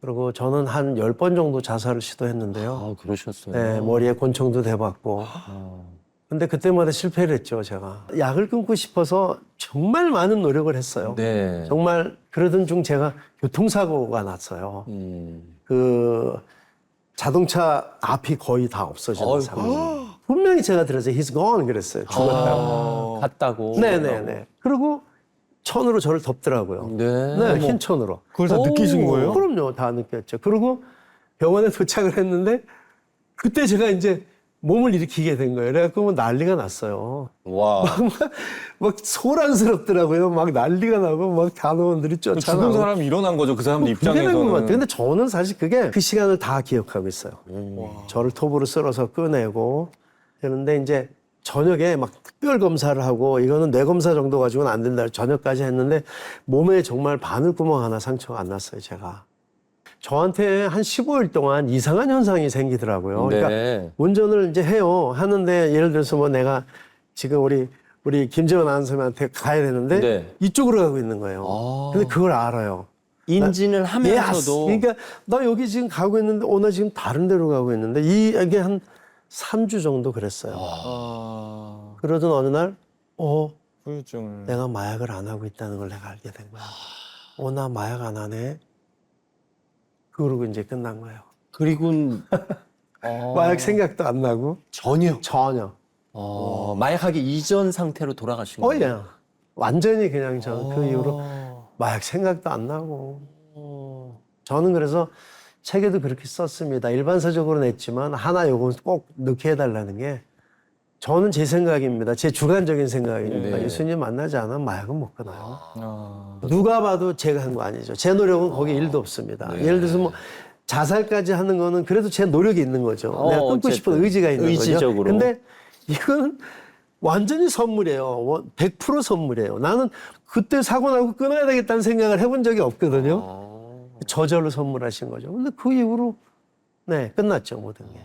그리고 저는 한 열 번 정도 자살을 시도했는데요. 아, 그러셨어요. 네, 머리에 권총도 대봤고. 아, 근데 그때마다 실패를 했죠, 제가. 약을 끊고 싶어서 정말 많은 노력을 했어요. 네. 정말 그러던 중 제가 교통사고가 났어요. 음. 그 자동차 앞이 거의 다 없어지는 어이구. 상황. 분명히 제가 들어서 he's gone 그랬어요. 죽었다고. 아, 갔다고. 네네네. 그리고 천으로 저를 덮더라고요. 네. 네, 흰 천으로. 그걸 다 오. 느끼신 거예요? 그럼요, 다 느꼈죠. 그리고 병원에 도착을 했는데 그때 제가 이제 몸을 일으키게 된 거예요. 그래갖고 뭐 난리가 났어요. 와. 막 소란스럽더라고요. 막 난리가 나고 막 단원들이 죽은 쫓아나고. 사람이 일어난 거죠. 그 사람들 그게 된것 입장에서는. 같아요. 근데 저는 사실 그게 그 시간을 다 기억하고 있어요. 저를 톱으로 쓸어서 꺼내고 그런데 이제 저녁에 막 특별 검사를 하고 이거는 뇌 검사 정도 가지고는 안 된다. 저녁까지 했는데 몸에 정말 바늘구멍 하나 상처가 안 났어요. 제가. 저한테 한 15일 동안 이상한 현상이 생기더라고요. 그러니까 네. 운전을 이제 해요. 하는데 예를 들어서 뭐 내가 지금 우리 우리 김재원 아나운서한테 가야 되는데 네. 이쪽으로 가고 있는 거예요. 아. 근데 그걸 알아요. 인진을. 하면서도 그러니까 나 여기 지금 가고 있는데 오늘 지금 다른 데로 가고 있는데 이 이게 한 3주 정도 그랬어요. 아, 그러던 어느 날 어, 후유증을. 내가 마약을 안 하고 있다는 걸 내가 알게 된 거야. 어, 나 마약 안 하네. 그러고 이제 끝난 거예요. 그리고는 어, 마약 생각도 안 나고 전혀 전혀. 어, 마약하기 이전 상태로 돌아가신 거예요. 어야 완전히 그냥 저그 이후로 어. 마약 생각도 안 나고. 저는 그래서 책에도 그렇게 썼습니다. 일반서적으로 냈지만 하나 요건 꼭 넣게 해달라는 게 저는 제 생각입니다. 제 주관적인 생각입니다. 네. 예수님 만나지 않으면 마약은 못 끊어요. 아, 누가 봐도 제가 한 거 아니죠. 제 노력은 거기 일도 없습니다. 네. 예를 들어서 뭐 자살까지 하는 거는 그래도 제 노력이 있는 거죠. 어, 내가 끊고 싶은. 의지가 있는 의지적으로. 거죠. 근데 이거는 완전히 선물이에요. 원- 100% 선물이에요. 나는 그때 사고 나고 끊어야 되겠다는 생각을 해본 적이 없거든요. 어. 저절로 선물하신 거죠. 근데 그 이후로 네 끝났죠 모든 게.